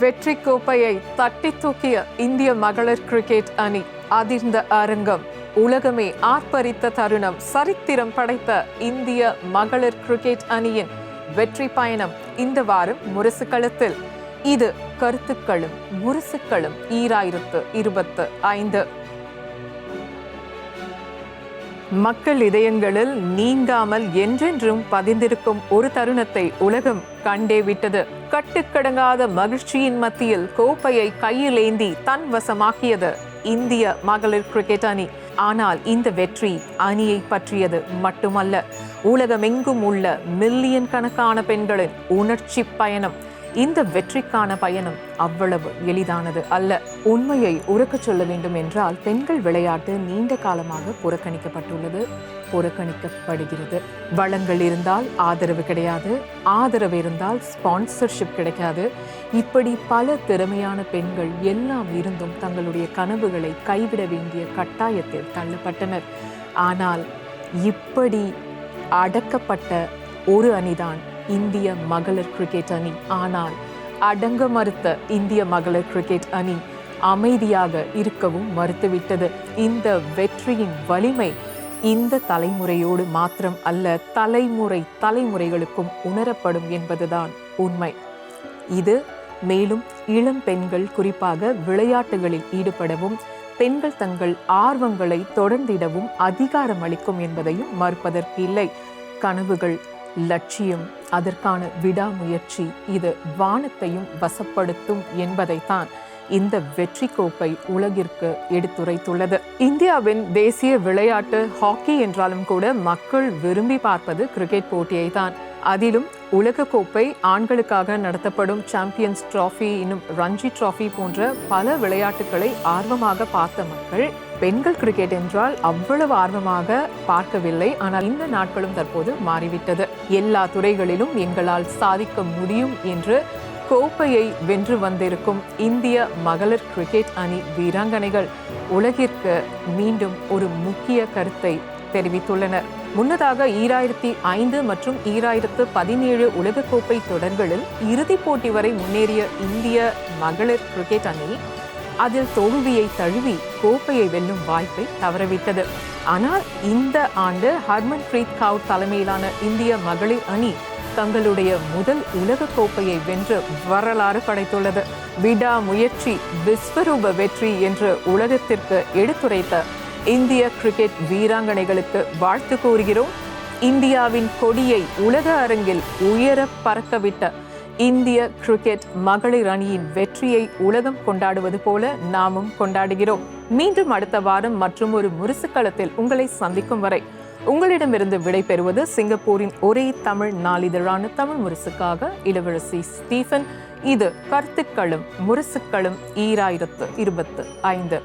வெற்றி கோப்பையை தட்டி தூக்கிய இந்திய மகளிர் கிரிக்கெட் அணி அதிர்ந்த அரங்கம். உலகமே ஆர்ப்பரித்த தருணம் சரித்திரம் படைத்த இந்திய மகளிர் கிரிக்கெட் அணியின் வெற்றி பயணம் இந்த வாரம் முரசுக்களத்தில் இது கருத்துக்களும் முரசுக்களும் ஈராயிரத்து இருபத்து ஐந்து. மக்கள் இதயங்களில் நீங்காமல் என்றென்றும் பதிந்திருக்கும் ஒரு தருணத்தை உலகம் கண்டே விட்டது. கட்டுக்கடங்காத மகிழ்ச்சியின் மத்தியில் கோப்பையை கையில் ஏந்தி தன் வசமாக்கியது இந்திய மகளிர் கிரிக்கெட் அணி. ஆனால் இந்த வெற்றி அணியை பற்றியது மட்டுமல்ல. உலகமெங்கும் உள்ள மில்லியன் கணக்கான பெண்களின் உணர்ச்சி பயணம் இந்த வெற்றிக்கான பயணம் அவ்வளவு எளிதானது அல்ல. உண்மையை உறக்கச் சொல்ல வேண்டும் என்றால் பெண்கள் விளையாட்டு நீண்ட காலமாக புறக்கணிக்கப்பட்டுள்ளது புறக்கணிக்கப்படுகிறது. வளங்கள் இருந்தால் ஆதரவு கிடையாது ஆதரவு இருந்தால் ஸ்பான்சர்ஷிப் கிடைக்காது. இப்படி பல திறமையான பெண்கள் எல்லாம் இருந்தும் தங்களுடைய கனவுகளை கைவிட வேண்டிய கட்டாயத்தில் தள்ளப்பட்டனர். ஆனால் இப்படி அடக்கப்பட்ட ஒரு அணிதான் இந்திய மகளிர் கிரிக்கெட் அணி. ஆனால் அடங்க மறுத்த இந்திய மகளிர் கிரிக்கெட் அணி அமைதியாக இருக்கவும் மறுத்துவிட்டது. இந்த வெற்றியின் வலிமை இந்த தலைமுறையோடு மாத்திரம் அல்ல தலைமுறை தலைமுறைகளுக்கும் உணரப்படும் என்பதுதான் உண்மை. இது மேலும் இளம் பெண்கள் குறிப்பாக விளையாட்டுகளில் ஈடுபடவும் பெண்கள் தங்கள் ஆர்வங்களை தொடர்ந்திடவும் அதிகாரம் அளிக்கும் என்பதையும் மறுப்பதற்கு இல்லை. கனவுகள் லட்சியம் அதற்கான விடாமுயற்சி இது வானத்தையும் வசப்படுத்தும் என்பதைத்தான் இந்த வெற்றி கோப்பை உலகிற்கு எடுத்துரைத்துள்ளது. இந்தியாவின் தேசிய விளையாட்டு ஹாக்கி என்றாலும் கூட மக்கள் விரும்பி பார்ப்பது கிரிக்கெட் போட்டியை தான் அதிலும் உலகக்கோப்பை கோப்பை ஆண்களுக்காக நடத்தப்படும் சாம்பியன்ஸ் டிராஃபி இன்னும் ரஞ்சி டிராஃபி போன்ற பல விளையாட்டுகளை ஆர்வமாக பார்த்த மக்கள் பெண்கள் கிரிக்கெட் என்றால் அவ்வளவு ஆர்வமாக பார்க்கவில்லை. ஆனால் இந்த நாட்களும் தற்போது மாறிவிட்டது. எல்லா துறைகளிலும் எங்களால் சாதிக்க முடியும் என்று கோப்பையை வென்று வந்திருக்கும் இந்திய மகளிர் கிரிக்கெட் அணி வீராங்கனைகள் உலகிற்கு மீண்டும் ஒரு முக்கிய கருத்தை தெரிவித்துள்ளனர். முன்னதாக ஈராயிரத்தி ஐந்து மற்றும் ஈராயிரத்து பதினேழு உலகக்கோப்பை தொடர்களில் இறுதிப் போட்டி வரை முன்னேறிய இந்திய மகளிர் கிரிக்கெட் அணி அதில் தோல்வியை தழுவி கோப்பையை வெல்லும் வாய்ப்பை தவறவிட்டது. ஆனால் இந்த ஆண்டு ஹர்மன் பிரீத் கவுர் தலைமையிலான இந்திய மகளிர் அணி தங்களுடைய முதல் உலக கோப்பையை வென்று வரலாறு படைத்துள்ளது. விடா முயற்சி விஸ்வரூப வெற்றி என்று உலகத்திற்கு எடுத்துரைத்த இந்திய கிரிக்கெட் வீராங்கனைகளுக்கு வாழ்த்து கூறுகிறோம். இந்தியாவின் கொடியை உலக அரங்கில் உயர பறக்கவிட்ட இந்திய கிரிக்கெட் மகளிர் அணியின் வெற்றியை உலகம் கொண்டாடுவது போல நாமும் கொண்டாடுகிறோம். மீண்டும் அடுத்த வாரம் மற்றும் ஒரு முரசுக்களத்தில் உங்களை சந்திக்கும் வரை உங்களிடமிருந்து விடைபெறுவது சிங்கப்பூரின் ஒரே தமிழ் நாளிதழான தமிழ் முரசுக்காக இளவரசி ஸ்டீஃபன். இது கருத்துக்களும் முரசுக்களும் ஈராயிரத்து இருபத்து ஐந்து.